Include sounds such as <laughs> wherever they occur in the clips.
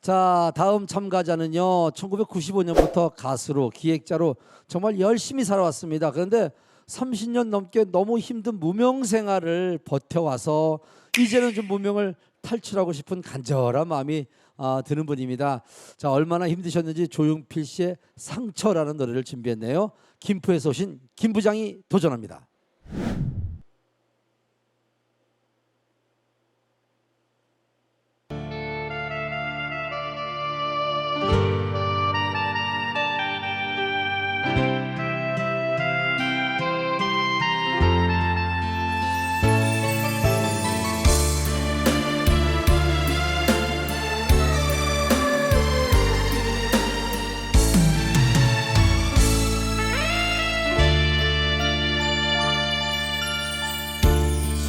자, 다음 참가자는요. 1995년부터 가수로 기획자로 정말 열심히 살아왔습니다. 그런데 30년 넘게 너무 힘든 무명 생활을 버텨와서 이제는 좀 무명을 탈출하고 싶은 간절한 마음이 아, 드는 분입니다. 자, 얼마나 힘드셨는지 조용필 씨의 상처라는 노래를 준비했네요. 김포에서 오신 김 부장이 도전합니다.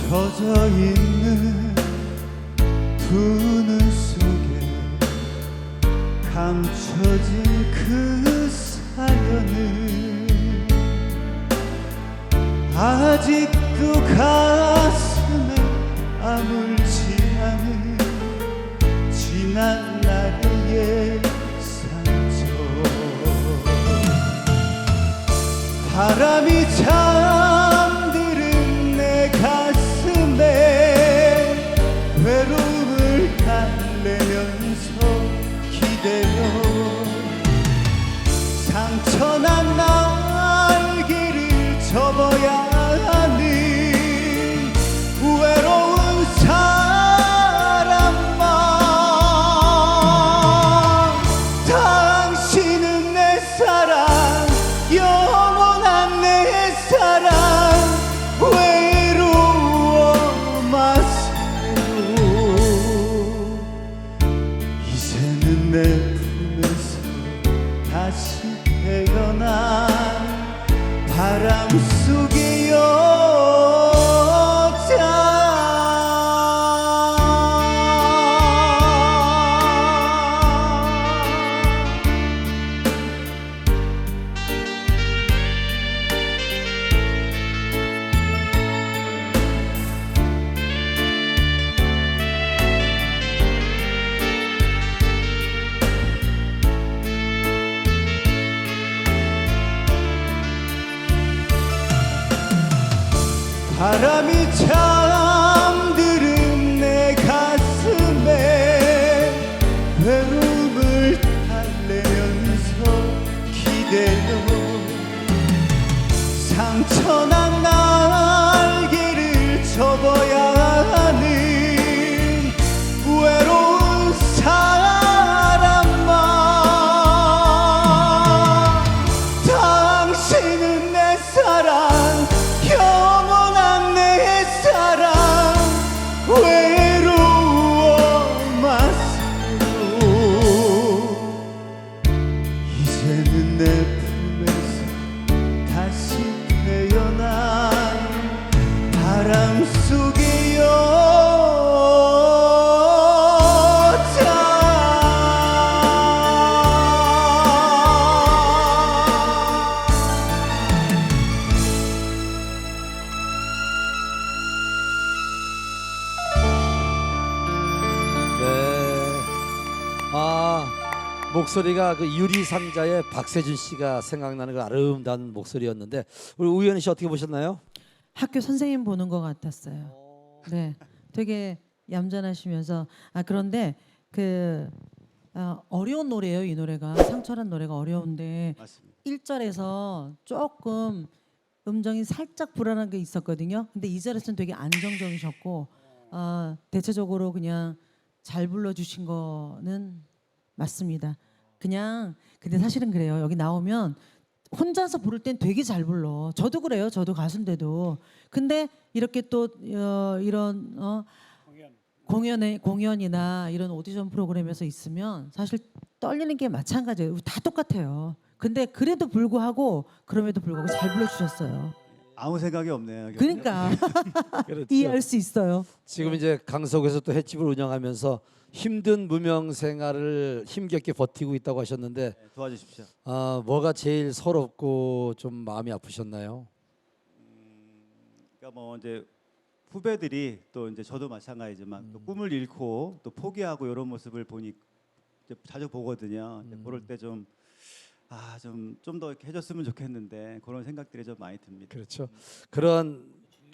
젖어 있는 두 눈 속에 감춰진 그 사연은 아직도 가슴에 아물지 않은 지난 날의 상처 바람이 잠 상처난 날개를 접어야 하는 외로운 사람만 당신은 내 사랑 영원한 내 사랑 외로워 마세요. 이제는 내 품에서 다시 태어난 바람 속의 바람이 잠 바람 여자 네. 아 목소리가 그 유리 상자의 박세준 씨가 생각나는 그 아름다운 목소리였는데 우리 우연희 씨 어떻게 보셨나요? 학교 선생님 보는 것 같았어요. 네, 되게 얌전하시면서 아 그런데 그 아, 어려운 노래예요 이 노래가 상처란 노래가 어려운데 맞습니다. 1절에서 조금 음정이 살짝 불안한 게 있었거든요. 근데 2절에서는 되게 안정적이셨고 아, 대체적으로 그냥 잘 불러주신 거는 맞습니다. 그냥 근데 사실은 그래요. 여기 나오면 혼자서 부를 땐 되게 잘 불러. 저도 그래요. 저도 가수인데도. 근데 이렇게 또 어, 이런 어, 공연에 공연이나 이런 오디션 프로그램에서 있으면 사실 떨리는 게 마찬가지예요. 다 똑같아요. 근데 그래도 불구하고 그럼에도 불구하고 잘 불러주셨어요. 아무 생각이 없네요. 그러니까 그렇죠. <laughs> <laughs> 이해할 수 있어요. 지금 이제 강석에서 또 횟집을 운영하면서 힘든 무명 생활을 힘겹게 버티고 있다고 하셨는데 네, 도와주십시오. 아, 뭐가 제일 서럽고 좀 마음이 아프셨나요? 그러니까 뭐 이제 후배들이 또 이제 저도 마찬가지지만 또 꿈을 잃고 또 포기하고 이런 모습을 보니 이제 자주 보거든요. 이제 음. 그럴 때 좀 아 좀 좀더 해줬으면 좋겠는데 그런 생각들이 좀 많이 듭니다. 그렇죠. 그런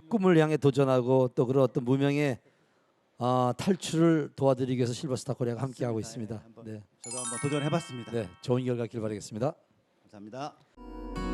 꿈을 향해 도전하고 또 그런 어떤 무명의 아, 탈출을 도와드리기 위해서 실버스타 코리아가 함께 하고 맞습니다. 있습니다. 예, 한번 네, 저도 한번 도전해봤습니다. 네, 좋은 결과 길 바라겠습니다. 감사합니다.